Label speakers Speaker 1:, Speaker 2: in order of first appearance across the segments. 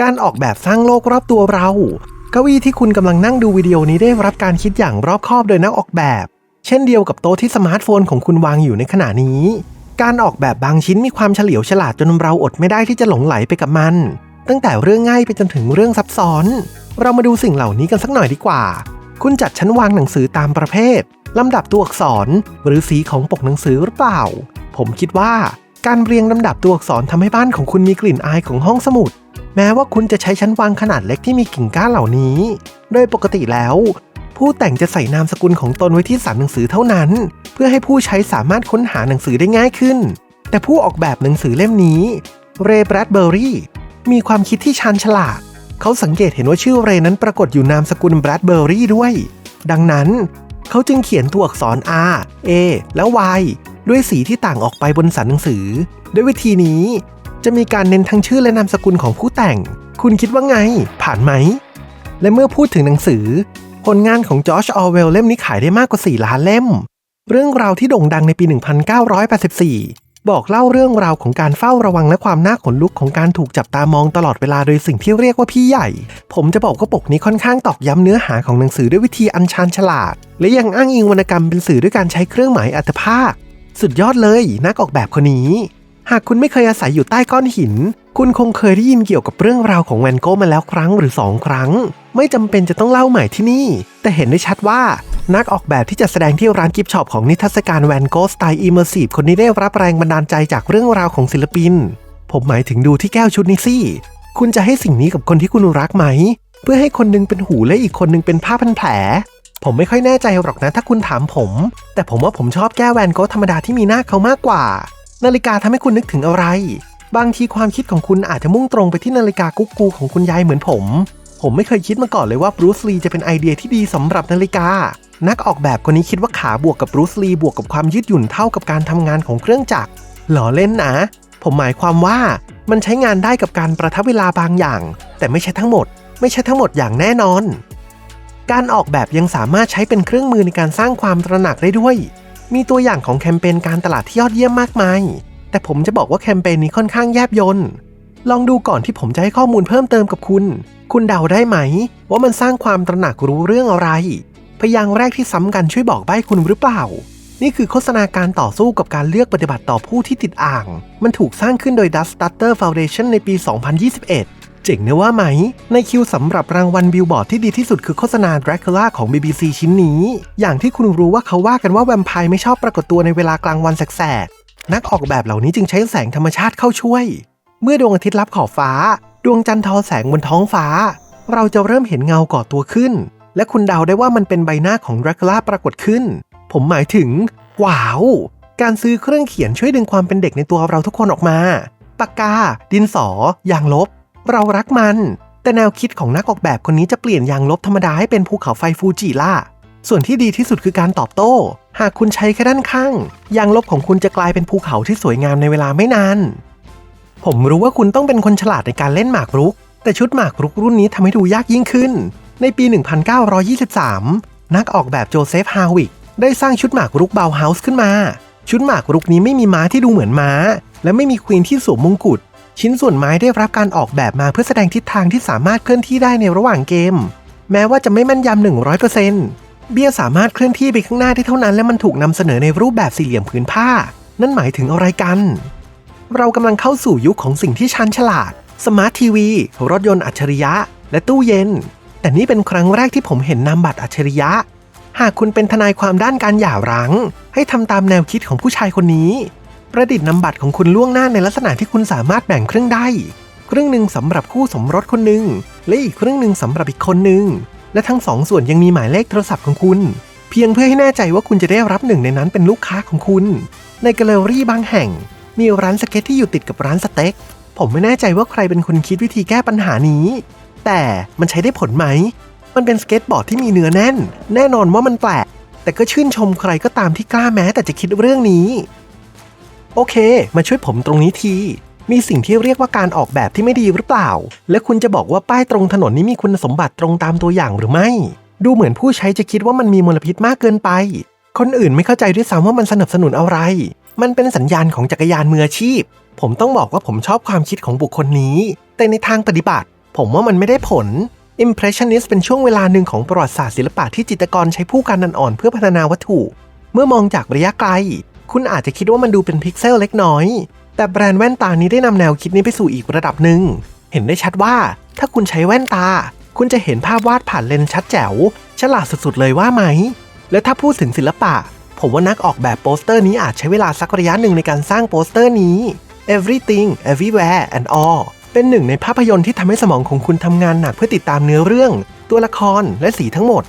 Speaker 1: การออกแบบสร้างโลกรอบตัวเรา เก้าอี้ที่คุณกำลังนั่งดูวิดีโอนี้ได้รับการคิดอย่างรอบคอบโดยนักออกแบบ เช่นเดียวกับโต๊ะที่สมาร์ทโฟนของคุณวางอยู่ในขณะนี้ การออกแบบบางชิ้นมีความเฉลียวฉลาดจนเราอดไม่ได้ที่จะหลงไหลไปกับมัน ตั้งแต่เรื่องง่ายไปจนถึงเรื่องซับซ้อน เรามาดูสิ่งเหล่านี้กันสักหน่อยดีกว่า คุณจัดชั้นวางหนังสือตามประเภทลำดับตัวอักษร หรือสีของปกหนังสือหรือเปล่า ผมคิดว่าการเรียงลำดับตัวอักษรทำให้บ้านของคุณมีกลิ่นอายของห้องสมุด แม้ว่าคุณจะใช้ชั้นวางขนาดเล็กที่มีกิ่งก้านเหล่านี้ โดยปกติแล้ว ผู้แต่งจะใส่นามสกุลของตนไว้ที่สันหนังสือเท่านั้น เพื่อให้ผู้ใช้สามารถค้นหาหนังสือได้ง่ายขึ้น แต่ผู้ออกแบบหนังสือเล่มนี้ เรย์แบรดเบอร์รี่มีความคิดที่ชาญฉลาด เขาสังเกตเห็นว่าชื่อเรย์นั้นปรากฏอยู่นามสกุลแบรดเบอรี่ด้วย ดังนั้น เขาจึงเขียนตัวอักษร R A และ Y ด้วยสีที่ต่างออกไปบนสันหนังสือ ด้วยวิธีนี้ จะมีการเน้นทั้งชื่อและนามสกุลของผู้แต่ง คุณคิดว่าไง ผ่านไหม และเมื่อพูดถึงหนังสือ ผลงานของจอร์จออเวลเล่มนี้ขายได้มากกว่า 4 ล้านเล่ม เรื่องราวที่โด่งดังในปี 1984 บอกเล่าเรื่องราวของการเฝ้าระวังและความน่าขนลุกของการถูกจับตามองตลอดเวลาโดยสิ่งที่เรียกว่าพี่ใหญ่ ผมจะบอกว่าปกนี้ค่อนข้างตอกย้ำเนื้อหาของหนังสือด้วยวิธีอันชาญฉลาด และยังอ้างอิงวรรณกรรมเป็นสื่อด้วยการใช้เครื่องหมายอัตภาค สุดยอดเลย นักออกแบบคนนี้ หากคุณไม่เคยอาศัยอยู่ใต้ก้อนหิน คุณคงเคยได้ยินเกี่ยวกับเรื่องราวของแวนโก้มาแล้วครั้งหรือสองครั้ง ไม่จำเป็นจะต้องเล่าใหม่ที่นี่ แต่เห็นได้ชัดว่านักออกแบบที่จะแสดงที่ร้านกิฟช็อปของนิทรรศการแวนโก้สไตล์อิมเมอร์ซีฟคนนี้ได้รับแรงบันดาลใจจากเรื่องราวของศิลปิน ผมหมายถึงดูที่แก้วชุดนี้สิคุณจะให้สิ่งนี้กับคนที่คุณรักไหม เพื่อให้คนหนึงเป็นหูและอีกคนหนึงเป็นผ้าพันแผล ผมไม่ค่อยแน่ใจหรอกนะถ้าคุณถามผม แต่ผมว่าผมชอบแก้วแวนโก้ธรรมดาที่มีหน้าเขามากกว่า นาฬิกาทำให้คุณนึกถึงอะไร บางทีความคิดของคุณอาจจะมุ่งตรงไปที่นาฬิกากุ๊กกูของคุณยายเหมือนผม ผมไม่เคยคิดมาก่อนเลยว่าบรูซลีจะเป็นไอเดียที่ดีสำหรับนาฬิกา นักออกแบบคนนี้คิดว่าขาบวกกับบรูซลีบวกกับความยืดหยุ่นเท่ากับการทำงานของเครื่องจักรหล่อเล่นนะ ผมหมายความว่ามันใช้งานได้กับการประทับเวลาบางอย่าง แต่ไม่ใช่ทั้งหมด ไม่ใช่ทั้งหมดอย่างแน่นอน การออกแบบยังสามารถใช้เป็นเครื่องมือในการสร้างความตระหนักได้ด้วย มีตัวอย่างของแคมเปญการตลาดที่ยอดเยี่ยมมากมาย แต่ผมจะบอกว่าแคมเปญนี้ค่อนข้างแยบยนต์ลองดูก่อนที่ผมจะให้ข้อมูลเพิ่มเติมกับคุณ คุณเดาได้ไหม ว่ามันสร้างความตระหนักรู้เรื่องอะไร พยางค์แรกที่ซ้ำกันช่วยบอกใบ้คุณหรือเปล่า นี่คือโฆษณาการต่อสู้กับการเลือกปฏิบัติต่อผู้ที่ติดอ่าง มันถูกสร้างขึ้นโดย Dust Stutter Foundation ในปี 2021 จ๋งนะว่าไหม ในคิวสำหรับรางวัลบิลบอร์ดที่ดีที่สุดคือโฆษณา Dracula ของ BBC ชิ้นนี้ อย่างที่คุณรู้ว่าเขาว่ากันว่าแวมไพร์ไม่ชอบปรากฏตัวในเวลากลางวันแสกๆนักออกแบบเหล่านี้จึงใช้แสงธรรมชาติเข้าช่วย เมื่อดวงอาทิตย์ลับขอบฟ้า ดวงจันทร์ทอแสงบนท้องฟ้า เราจะเริ่มเห็นเงาก่อตัวขึ้น และคุณเดาได้ว่ามันเป็นใบหน้าของ Dracula ปรากฏขึ้น ผมหมายถึงว้าวการซื้อเครื่องเขียนช่วยดึงความเป็นเด็กในตัวเราทุกคนออกมา ปากกา ดินสอ ยางลบ เรารักมัน แต่แนวคิดของนักออกแบบคนนี้จะเปลี่ยนยางลบธรรมดาให้เป็นภูเขาไฟฟูจิล่ะส่วนที่ดีที่สุดคือการตอบโต้ หากคุณใช้แค่ด้านข้าง ยางลบของคุณจะกลายเป็นภูเขาที่สวยงามในเวลาไม่นาน ผมรู้ว่าคุณต้องเป็นคนฉลาดในการเล่นหมากรุก แต่ชุดหมากรุกรุ่นนี้ทำให้ดูยากยิ่งขึ้น ในปี 1923 นักออกแบบโจเซฟฮาวิกได้สร้างชุดหมากรุกเบาเฮาส์ขึ้นมา ชุดหมากรุกนี้ไม่มีม้าที่ดูเหมือนม้า และไม่มีควีนที่สวมมงกุฎ ชิ้นส่วนไม้ได้รับการออกแบบมาเพื่อแสดงทิศทางที่สามารถเคลื่อนที่ได้ในระหว่างเกม แม้ว่าจะไม่แม่นยำ100%เบี้ยสามารถเคลื่อนที่ไปข้างหน้าได้เท่านั้น และมันถูกนำเสนอในรูปแบบสี่เหลี่ยมผืนผ้า นั่นหมายถึงอะไรกัน เรากำลังเข้าสู่ยุคของสิ่งที่ชันฉลาด สมาร์ททีวี รถยนต์อัจฉริยะ และตู้เย็น แต่นี่เป็นครั้งแรกที่ผมเห็นนามบัตรอัจฉริยะ หากคุณเป็นทนายความด้านการหย่าร้าง ให้ทำตามแนวคิดของผู้ชายคนนี้ ประดิษฐ์นำบัตรของคุณล่วงหน้าในลักษณะที่คุณสามารถแบ่งครึ่งได้ ครึ่งหนึ่งสำหรับคู่สมรสคนหนึ่งและอีกครึ่งหนึ่งสำหรับอีกคนหนึ่งและทั้งสองส่วนยังมีหมายเลขโทรศัพท์ของคุณ เพียงเพื่อให้แน่ใจว่าคุณจะได้รับหนึ่งในนั้นเป็นลูกค้าของคุณ ในแกลเลอรี่บางแห่ง มีร้านสเก็ตที่อยู่ติดกับร้านสเต็กผมไม่แน่ใจว่าใครเป็นคนคิดวิธีแก้ปัญหานี้ แต่มันใช้ได้ผลไหม มันเป็นสเก็ตบอร์ดที่มีเนื้อแน่น แน่นอนว่ามันแปลกแต่ก็ชื่นชมใครก็ตามที่กล้าแม้แต่จะคิดเรื่องนี้ โอเค มาช่วยผมตรงนี้ที มีสิ่งที่เรียกว่าการออกแบบที่ไม่ดีหรือเปล่า และคุณจะบอกว่าป้ายตรงถนนนี้มีคุณสมบัติตรงตามตัวอย่างหรือไม่ ดูเหมือนผู้ใช้จะคิดว่ามันมีมลพิษมากเกินไป คนอื่นไม่เข้าใจด้วยซ้ำว่ามันสนับสนุนอะไร มันเป็นสัญญาณของจักรยานมืออาชีพ ผมต้องบอกว่าผมชอบความคิดของบุคคลนี้ แต่ในทางปฏิบัติ ผมว่ามันไม่ได้ผล Impressionist เป็นช่วงเวลาหนึ่งของประวัติศาสตร์ศิลปะที่จิตรกรใช้ผู้การนันอ่อนเพื่อพัฒนาวัตถุ เมื่อมองจากระยะไกล คุณอาจจะคิดว่ามันดูเป็นพิกเซลเล็กน้อย แต่แบรนด์แว่นตานี้ได้นำแนวคิดนี้ไปสู่อีกระดับหนึ่ง เห็นได้ชัดว่าถ้าคุณใช้แว่นตา คุณจะเห็นภาพวาดผ่านเลนส์ชัดแจ๋ว ฉลาดสุดๆเลยว่าไหม และถ้าพูดถึงศิลปะ ผมว่านักออกแบบโปสเตอร์นี้อาจใช้เวลาสักระยะหนึ่งในการสร้างโปสเตอร์นี้ Everything Everywhere and All เป็นหนึ่งในภาพยนตร์ที่ทำให้สมองของคุณทำงานหนักเพื่อติดตามเนื้อเรื่อง ตัวละครและสีทั้งหมด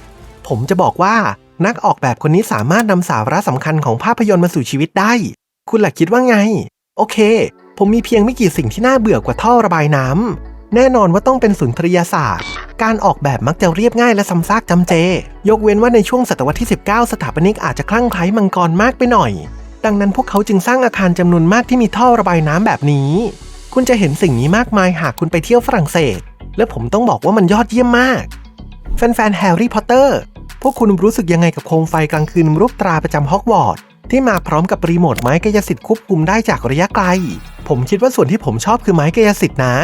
Speaker 1: ผมจะบอกว่า นักออกแบบคนนี้สามารถนำสาระสำคัญของภาพยนตร์มาสู่ชีวิตได้ คุณหลักคิดว่าไง โอเค ผมมีเพียงไม่กี่สิ่งที่น่าเบื่อกว่าท่อระบายน้ำ แน่นอนว่าต้องเป็นสุนทรียศาสตร์ การออกแบบมักจะเรียบง่ายและซ้ำซากจำเจ ยกเว้นว่าในช่วงศตวรรษที่ 19 สถาปนิกอาจจะคลั่งไคล้มังกรมากไปหน่อย ดังนั้นพวกเขาจึงสร้างอาคารจำนวนมากที่มีท่อระบายน้ำแบบนี้ คุณจะเห็นสิ่งนี้มากมายหากคุณไปเที่ยวฝรั่งเศส และผมต้องบอกว่ามันยอดเยี่ยมมาก แฟนๆแฮร์รี่พอตเตอร์ พวกคุณรู้สึกยังไงกับโคมไฟกลางคืนรูปตราประจำฮอกวอตส์ที่มาพร้อมกับรีโมทไม้กายสิทธิ์ควบคุมได้จากระยะไกล ผมคิดว่าส่วนที่ผมชอบคือไม้กายสิทธิ์นะ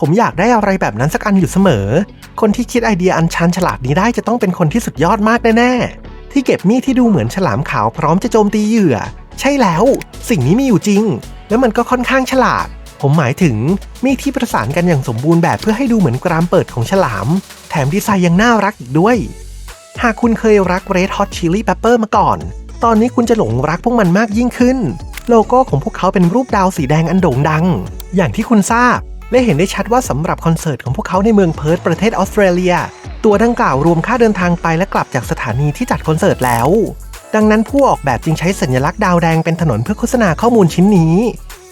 Speaker 1: ผมอยากได้อะไรแบบนั้นสักอันอยู่เสมอ คนที่คิดไอเดียอันชันฉลาดนี้ได้จะต้องเป็นคนที่สุดยอดมากแน่ๆ ที่เก็บมีดที่ดูเหมือนฉลามขาวพร้อมจะโจมตีเหยื่อ ใช่แล้ว สิ่งนี้มีอยู่จริง แล้วมันก็ค่อนข้างฉลาด ผมหมายถึงมีดที่ประสานกันอย่างสมบูรณ์แบบเพื่อให้ดูเหมือนกรามเปิดของฉลาม แถมดีไซน์ยังน่ารักอีกด้วย หากคุณเคยรัก Red Hot Chili Pepper มาก่อน ตอนนี้คุณจะหลงรักพวกมันมากยิ่งขึ้น โลโก้ของพวกเขาเป็นรูปดาวสีแดงอันโด่งดัง อย่างที่คุณทราบ และเห็นได้ชัดว่าสำหรับคอนเสิร์ตของพวกเขาในเมืองเพิร์ธประเทศออสเตรเลีย ตัวดังกล่าวรวมค่าเดินทางไปและกลับจากสถานีที่จัดคอนเสิร์ตแล้ว ดังนั้นผู้ออกแบบจึงใช้สัญลักษณ์ดาวแดงเป็นถนนเพื่อโฆษณาข้อมูลชิ้นนี้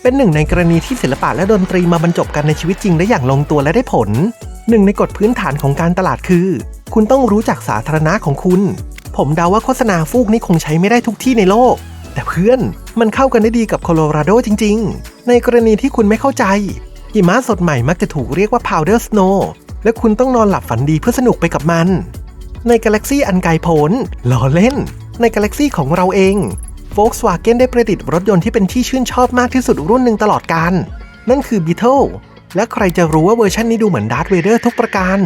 Speaker 1: เป็นหนึ่งในกรณีที่ศิลปะและดนตรีมาบรรจบกันในชีวิตจริงได้อย่างลงตัวและได้ผล หนึ่งในกฎพื้นฐานของการตลาดคือ คุณต้องรู้จักสาธารณะของคุณ ผมเดาว่าโฆษณาฟูกนี้คงใช้ไม่ได้ทุกที่ในโลก แต่เพื่อนมันเข้ากันได้ดีกับโคโลราโดจริง ๆ ในกรณีที่คุณไม่เข้าใจหิมะสดใหม่มักจะถูกเรียกว่า powder snow และคุณต้องนอนหลับฝันดีเพื่อสนุกไปกับมัน ในกาแล็กซี่อันไกลโพ้นล้อเล่น ในกาแล็กซี่ของเราเอง Volkswagen ได้ประดิษฐ์รถยนต์ที่เป็นที่ชื่นชอบมากที่สุดรุ่นหนึ่งตลอดกาลนั่นคือ Beetle และใครจะรู้ว่าเวอร์ชันนี้ดูเหมือนดาร์ธเวเดอร์ทุกประการ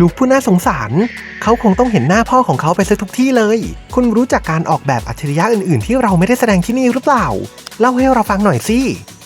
Speaker 1: ลูกผู้น่าสงสาร เขาคงต้องเห็นหน้าพ่อของเขาไปซะทุกที่เลย คุณรู้จักการออกแบบอัจฉริยะอื่นๆ ที่เราไม่ได้แสดงที่นี่หรือเปล่า เล่าให้เราฟังหน่อยสิ